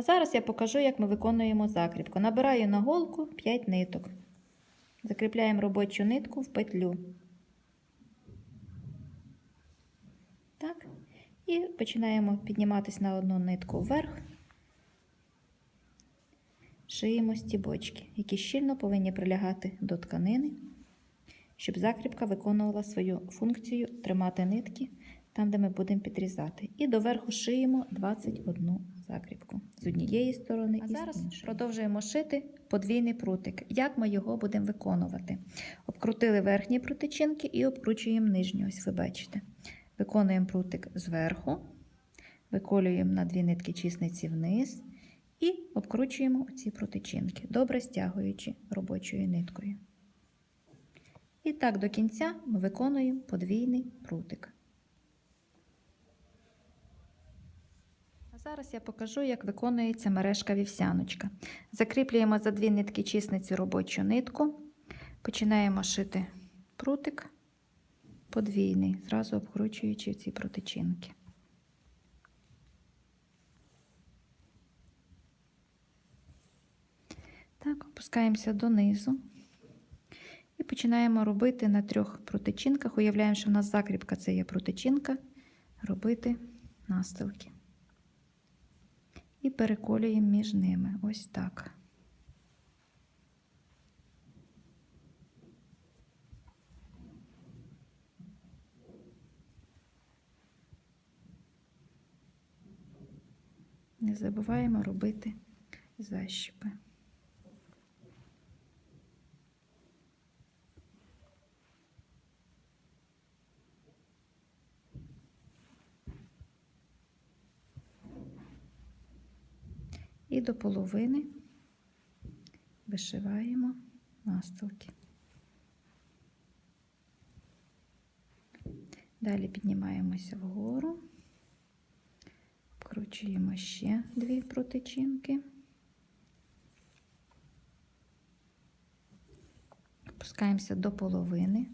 А зараз я покажу, як ми виконуємо закріпку. Набираю на голку 5 ниток. Закріпляємо робочу нитку в петлю. Так. І починаємо підніматися на одну нитку вверх. Шиємо стібочки, які щільно повинні прилягати до тканини, щоб закріпка виконувала свою функцію тримати нитки там, де ми будемо підрізати. І доверху шиємо 21 закріпку з однієї сторони А і зараз іншої. Продовжуємо шити подвійний прутик. Як ми його будемо виконувати? Обкрутили верхні прутичинки і обкручуємо нижні. Ось ви бачите. Виконуємо прутик зверху, виколюємо на дві нитки чисниці вниз і обкручуємо ці прутичинки, добре стягуючи робочою ниткою. І так до кінця ми виконуємо подвійний прутик. Зараз я покажу, як виконується мережка вівсяночка. Закріплюємо за дві нитки чисниці робочу нитку, починаємо шити прутик подвійний, зразу обкручуючи ці протичинки. Так, опускаємося донизу і починаємо робити на трьох протичинках. Уявляємо, що в нас закріпка це є протичинка, робити настилки. І переколюємо між ними. Ось так. Не забуваємо робити защіпи. І до половини вишиваємо настилки. Далі піднімаємося вгору, вкручуємо ще дві протичинки, опускаємося до половини,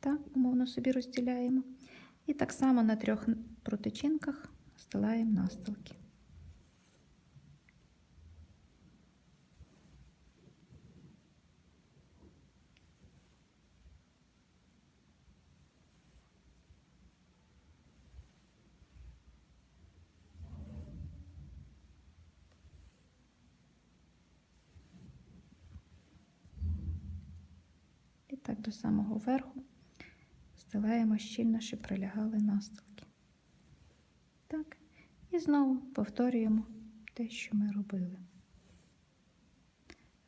так, умовно собі розділяємо. І так само на трьох протичинках стилаємо настилки. Так до самого верху стилаємо щільно, щоб прилягали настилки. Так, і знову повторюємо те, що ми робили.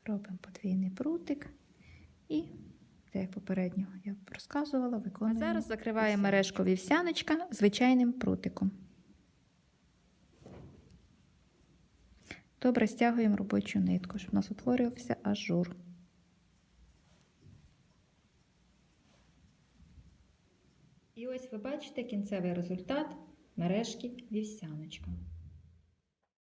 Робимо подвійний прутик і, те, як попередньо я розказувала, виконуємо. А зараз закриваємо мережку вівсяночка звичайним прутиком. Добре стягуємо робочу нитку, щоб у нас утворювався ажур. І ось ви бачите кінцевий результат мережки вівсяночка.